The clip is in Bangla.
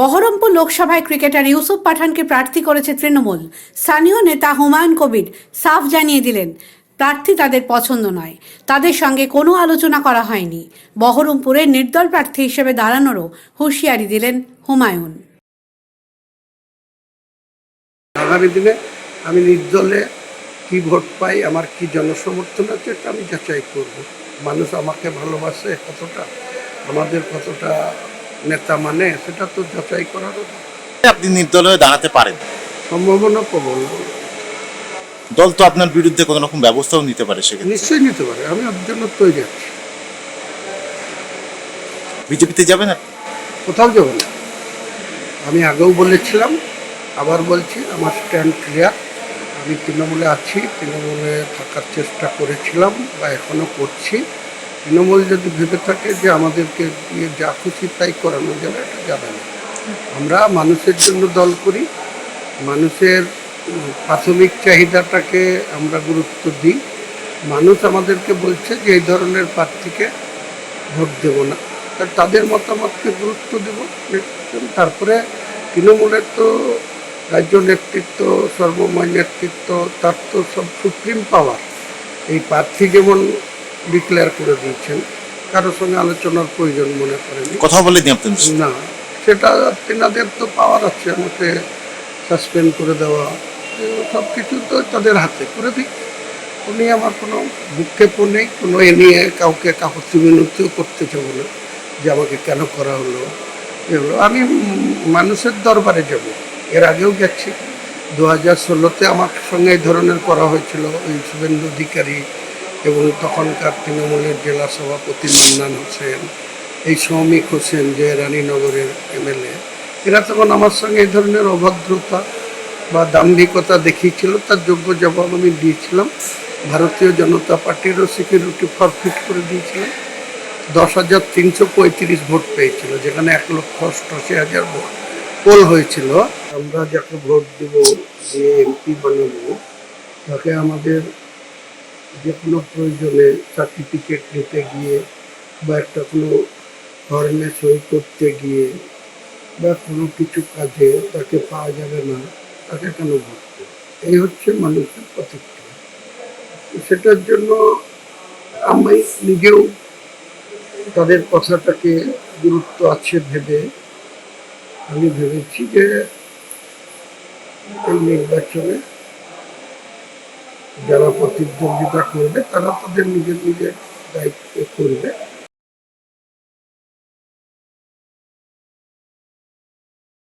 বহরমপুর লোকসভায় ক্রিকেটার ইউসুফ পাঠানকে প্রার্থী করেছে তৃণমূল। স্থানীয় নেতা হুমায়ুন কবির সাফ জানিয়ে দিলেন, প্রার্থী তাদের পছন্দ নয়। তাদের সঙ্গে কোনো আলোচনা করা হয়নি। বহরমপুরে নির্দল প্রার্থী হিসেবে দাঁড়ানোরও হুঁশিয়ারি দিলেন হুমায়ুন। আগামী দিনে আমি নির্দলে কি ভোট পাই, আমার কি জনসমর্থন আছে, এটা আমি যাচাই করব। মানুষ আমাকে ভালোবাসে কতটা আমাদের কতটা নেতা মানে সেটা তো যাচাই করার আপনি নির্দল হয়ে দাঁড়াতে পারেন। সম্ভাবনা প্রবল। দল তো আপনার বিরুদ্ধে কোনো রকম ব্যবস্থাও নিতে পারে সেক্ষেত্রে। নিশ্চয়ই নিতে পারে আমি ওর জন্য তৈরি আছি। বিজেপিতে যাবেন আপনি? কোথাও যাব না। আমি আগেও বলেছিলাম আবার বলছি আমার স্ট্যান্ড ক্লিয়ার। আমি তৃণমূলে আছি তৃণমূলে থাকার চেষ্টা করেছিলাম বা এখনও করছি। তৃণমূল যদি ভেবে থাকে যে আমাদেরকে যা খুশি তাই করানো যাবে এটা যাবে না। আমরা মানুষের জন্য দল করি, মানুষের প্রাথমিক চাহিদাটাকে আমরা গুরুত্ব দিই। মানুষ আমাদেরকে বলছে যে এই ধরনের প্রার্থীকে ভোট দেব না। তাদের মতামতকে গুরুত্ব দেব। তারপরে তৃণমূলের তো রাজ্য নেতৃত্ব, সর্বময় নেতৃত্ব, তার তো সব সুপ্রিম পাওয়ার। এই প্রার্থী যেমন ডিক্লেয়ার করে দিয়েছেন। কারোর সঙ্গে আলোচনার প্রয়োজন মনে করেনি। কথা বলে দিই আপনার না সেটা তেনাদের তো পাওয়ার আছে আমাকে সাসপেন্ড করে দেওয়া সব কিছু তো তাদের হাতে করে দিই। উনি আমার কোনো ভূক্ষেপও নেই কোনো এ নিয়ে কাউকে কাকতি মিনতিও করতে চাবো না যে আমাকে কেন করা হলো এগুলো আমি মানুষের দরবারে যাব। এর আগেও গেছি। দু হাজার ষোলোতে আমার সঙ্গে এই ধরনের করা হয়েছিল ওই শুভেন্দু অধিকারী এবং তখনকার তৃণমূলের জেলা সভাপতি মান্নান হোসেন, এই সৌমিক হোসেন যে রানীনগরের এমএলএ, এরা তখন আমার সঙ্গে এই ধরনের অভদ্রতা বা দাম্ভিকতা দেখিয়েছিল, তার যোগ্য জবাব আমি দিয়েছিলাম। ভারতীয় জনতা পার্টিরও সিকিউরিটি ফরফিট করে দিয়েছিলাম। দশ হাজার তিনশো পঁয়ত্রিশ ভোট পেয়েছিল, যেখানে এক লক্ষ অষ্টআশি হাজার ভোট পোল হয়েছিল। আমরা যাকে ভোট দেব, যে এমপি বানাবো, তাকে আমাদের যে কোনো প্রয়োজনে সার্টিফিকেট নিতে গিয়ে বা একটা কোনো ফর্মে সই করতে গিয়ে বা কোনো কিছু কাজে তাকে পাওয়া যাবে না, তাকে কেন দেব? এই হচ্ছে মানুষের প্রতিক্রিয়া সেটার জন্য আমি নিজেও তাদের কথাটাকে গুরুত্ব আছে ভেবে আমি ভেবেছি যে এই নির্বাচনে যারা প্রতিদ্বন্দ্বিতা করবে তারা তাদের নিজের নিজের দায়িত্ব করবে।